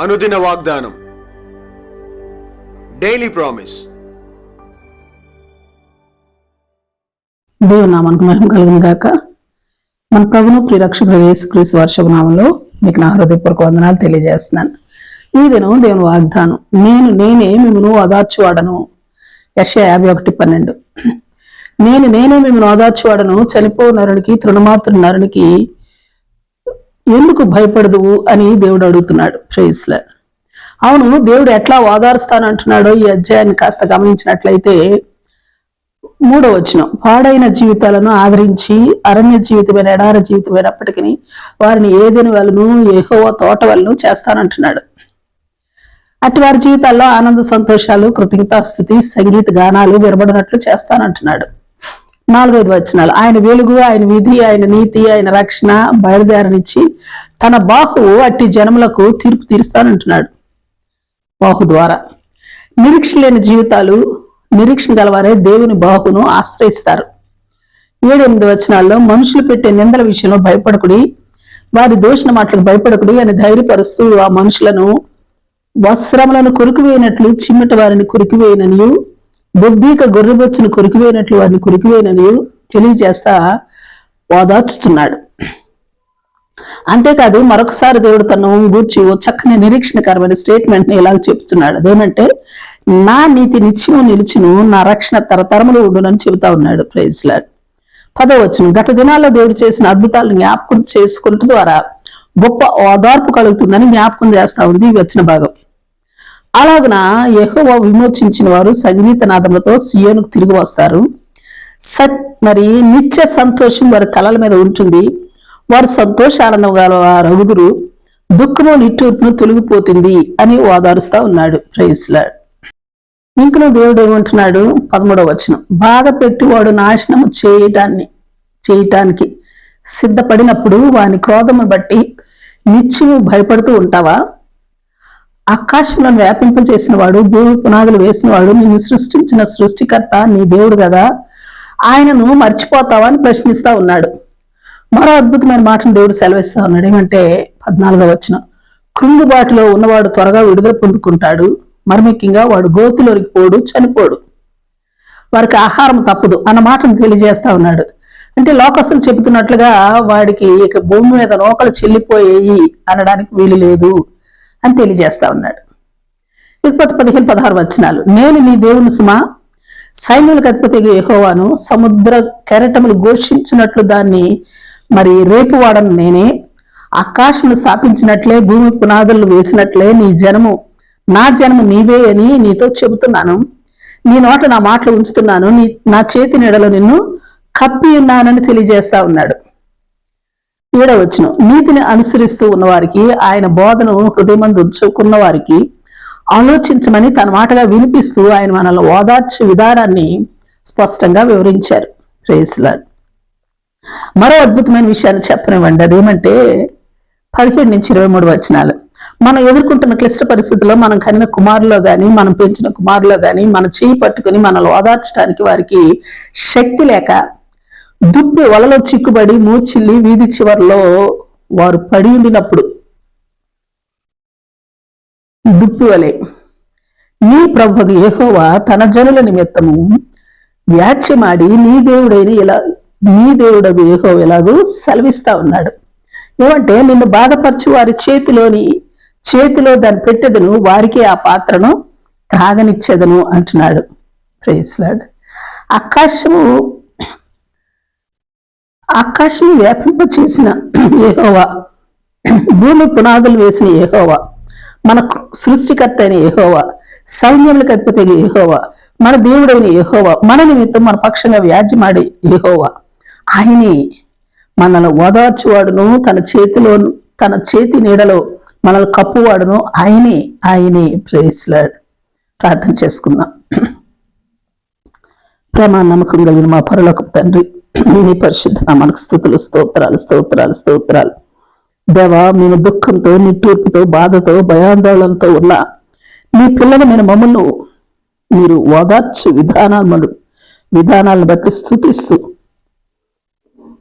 అనుదిన వాగ్దానం. Daily promise దేవుని నామానికి మహిమ కలుగును గాక. మన ప్రభును ప్రియరక్షకుడు యేసుక్రీస్తు వర్షపు నామంలో మీకు నా హృదయపూర్వక వందనాలు తెలియజేస్తున్నాను. ఈ దినం దేవుని వాగ్దానం. నేను నేనే మిమ్మను ఓదార్చువాడను యశ యాభై ఒకటి పన్నెండు. నేను నేనే మిమ్మల్ని ఓదార్చువాడను చనిపో నరునికి తృణమాతృ నరునికి ఎందుకు భయపడదు అని దేవుడు అడుగుతున్నాడు. ప్రేస్ల అవును దేవుడు ఎట్లా ఓదారుస్తానంటున్నాడో ఈ అధ్యాయాన్ని కాస్త గమనించినట్లయితే మూడో వచనం పాడైన జీవితాలను ఆదరించి అరణ్య జీవితమైన ఎడార జీవితమైనప్పటికీ వారిని ఏదైన వాళ్ళను ఏహోవ తోట వాళ్ళను చేస్తానంటున్నాడు. అటు వారి జీవితాల్లో ఆనంద సంతోషాలు కృతజ్ఞతాస్థుతి సంగీత గానాలు వినబడినట్లు చేస్తానంటున్నాడు. నాలుగైదు వచనాలు. ఆయన వెలుగు ఆయన విధి ఆయన నీతి ఆయన రక్షణ బయలుదేరనిచ్చి తన బాహువు అట్టి జనములకు తీర్పు తీరుస్తానంటున్నాడు. బాహు ద్వారా. నిరీక్ష లేని జీవితాలు నిరీక్షణ గలవారే దేవుని బాహును ఆశ్రయిస్తారు. ఏడెనిమిది వచనాల్లో మనుషులు పెట్టే నిందల విషయంలో భయపడకుడి వారి దోషణ మాటలకు భయపడకుడి అని ధైర్యపరుస్తూ ఆ మనుషులను వస్త్రములను కొరికివేయనట్లు చిమ్మట వారిని కొరికివేయననియు బొబ్బీక గొర్రెబొచ్చును కొరికివేయనట్లు వారిని కొరికివేయననియు తెలియజేస్తా ఓదార్చుతున్నాడు అంతేకాదు మరొకసారి దేవుడు తను గూర్చి ఓ చక్కని నిరీక్షణకరమైన స్టేట్మెంట్ని ఇలాగ చెప్తున్నాడు అదేమంటే నా నీతి నిత్యము నిలిచిను నా రక్షణ తరతరములు ఉండునని చెబుతా ఉన్నాడు. ప్రైజ్ లాడ్ పదవచ్చును గత దినాల్లో దేవుడు చేసిన అద్భుతాలను జ్ఞాపకం చేసుకుంటూ ద్వారా గొప్ప ఓదార్పు కలుగుతుందని జ్ఞాపకం చేస్తా ఉంది. ఈ వచ్చిన భాగం. అలాగున యహోవ విమోచించిన వారు సంగీతనాదములతో సియోనుకు తిరిగి వస్తారు. సత్ మరి నిత్య సంతోషం వారి తలల మీద ఉంటుంది. వారు సంతోషానందం గల రగుదురు దుఃఖము నిట్టూర్పును తొలగిపోతుంది అని ఓదారుస్తా ఉన్నాడు. ప్రైస్లాడ్ ఇంకను దేవుడు ఏమంటున్నాడు? పదమూడవ వచనం. బాధ పెట్టివాడు నాశనము చేయటాన్ని చేయటానికి సిద్ధపడినప్పుడు వాని క్రోధమును బట్టి నిత్యము భయపడుతూ ఉంటావా? ఆకాశంలో వ్యాపింపజేసిన వాడు భూమి పునాదులు వేసినవాడు నిన్ను సృష్టించిన సృష్టికర్త నీ దేవుడు కదా. ఆయనను మర్చిపోతావా అని ప్రశ్నిస్తా ఉన్నాడు. మరో అద్భుతమైన మాటను దేవుడు సెలవిస్తా ఉన్నాడు. ఏమంటే పద్నాలుగో వచ్చిన కృంగుబాటులో ఉన్నవాడు త్వరగా విడుదల పొందుకుంటాడు. మర్మిక్యంగా వాడు గోతిలోనికి పోడు చనిపోడు. వారికి ఆహారం తప్పదు అన్న మాటను తెలియజేస్తా ఉన్నాడు. అంటే లోకస్తులు చెబుతున్నట్లుగా వాడికి ఇక భూమి మీద నోకలు చెల్లిపోయేయి అనడానికి వీలు లేదు. అని తెలియజేస్తా ఉన్నాడు. ఇకపోతే పదిహేను పదహారు వచనాలు. నేను నీ దేవుని సుమా సైన్యులకు అధిపతి యహోవాను సముద్ర కెరటములు ఘోషించినట్లు దాన్ని మరి రేపు వాడను నేనే. ఆకాశము స్థాపించినట్లే భూమి పునాదులు వేసినట్లే నీ జనము నా జనము నీవే అని నీతో చెబుతున్నాను. నీ నోట నా మాటలు ఉంచుతున్నాను. నీ నా చేతి నీడలో నిన్ను కప్పి ఉన్నానని తెలియజేస్తా ఉన్నాడు. ఏడవచ్చును నీతిని అనుసరిస్తూ ఉన్నవారికి ఆయన బోధను హృదయమందు ఉంచుకున్న వారికి ఆలోచించమని తన మాటగా వినిపిస్తూ ఆయన మనల్ని ఓదార్చే విధానాన్ని స్పష్టంగా వివరించారు. ప్రేస్లాడ్ మరో అద్భుతమైన విషయాన్ని చెప్పనివ్వండి. అదేమంటే పదిహేడు నుంచి ఇరవై మూడు వచనాలు. మనం ఎదుర్కొంటున్న క్లిష్ట పరిస్థితుల్లో మనం కనిన కుమారులో కానీ మనం పెంచిన కుమారులో కానీ మన చేయి పట్టుకుని మనల్ని ఓదార్చడానికి వారికి శక్తి లేక దుబ్బు వలలో చిక్కుబడి మూచిల్లి వీధి చివరిలో వారు పడి ఉండినప్పుడు దుప్పి వలె నీ ప్రభువు ఏహోవా తన జనుల నిమిత్తము వ్యాచ్యమాడి నీ దేవుడైన ఇలా నీ దేవుడగు ఏహో ఎలాగూ సెలవిస్తా ఉన్నాడు. ఏమంటే నిన్ను బాధపరచు వారి చేతిలోని చేతిలో దాన్ని పెట్టెదను వారికి ఆ పాత్రను త్రాగనిచ్చేదను అంటున్నాడు. ప్రేస్లాడ్ ఆకాశము ఆకాశం వ్యాపింపచేసిన ఏహోవా భూమి పునాదులు వేసిన ఏహోవా మన సృష్టికర్త అయిన ఏహోవా సైన్యములకు అధిపతి ఏహోవా మన దేవుడైన ఏహోవా మన నిమిత్తం మన పక్షంగా వ్యాజ్యమాడే ఏహోవా ఆయనే మనల్ని ఓదార్చువాడును తన చేతిలో తన చేతి నీడలో మనల్ని కప్పువాడును. ఆయనే ఆయనే. ప్రేస్లాడ్ ప్రార్థన చేసుకుందాం. ప్రేమ నమ్మకం కలిగిన మా పరలోక తండ్రి నీ పరిశుద్ధ నామానికి స్థుతులు స్తోత్రాలు స్తోత్రాలు స్తోత్రాలు. దేవా మేము దుఃఖంతో నిట్టూర్పుతో బాధతో భయాందోళనతో ఉన్న. మీ పిల్లలమైన మమ్మల్ని మీరు ఓదార్చు విధానాలను విధానాలను బట్టి స్థుతిస్తూ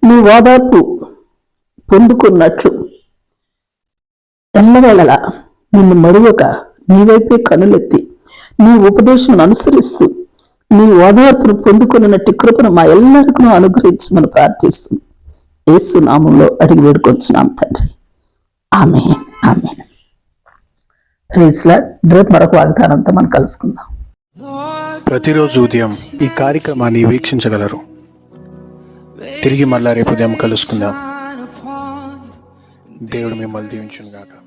మీ ఓదార్పు పొందుకున్నట్లు ఎల్లవేళలా నిన్ను మరువక నీ వైపే కనులెత్తి నీ ఉపదేశం అనుసరిస్తూ నీ ఓదార్పును పొందుకున్నట్టు కృపను మా ఎల్లరికూ అనుగ్రహించమని ప్రార్థిస్తుంది యేసు నామంలో అడిగి వేడుకొచ్చున్నాం తండ్రి. ఆమె ఆమె రేస్లా రేపు మరొక వాగ్దానంతో మనం కలుసుకుందాం. ప్రతిరోజు ఉదయం ఈ కార్యక్రమాన్ని వీక్షించగలరు. తిరిగి మళ్ళా రేపు ఉదయం కలుసుకుందాం. దేవుడు మిమ్మల్ని దీవించును గాక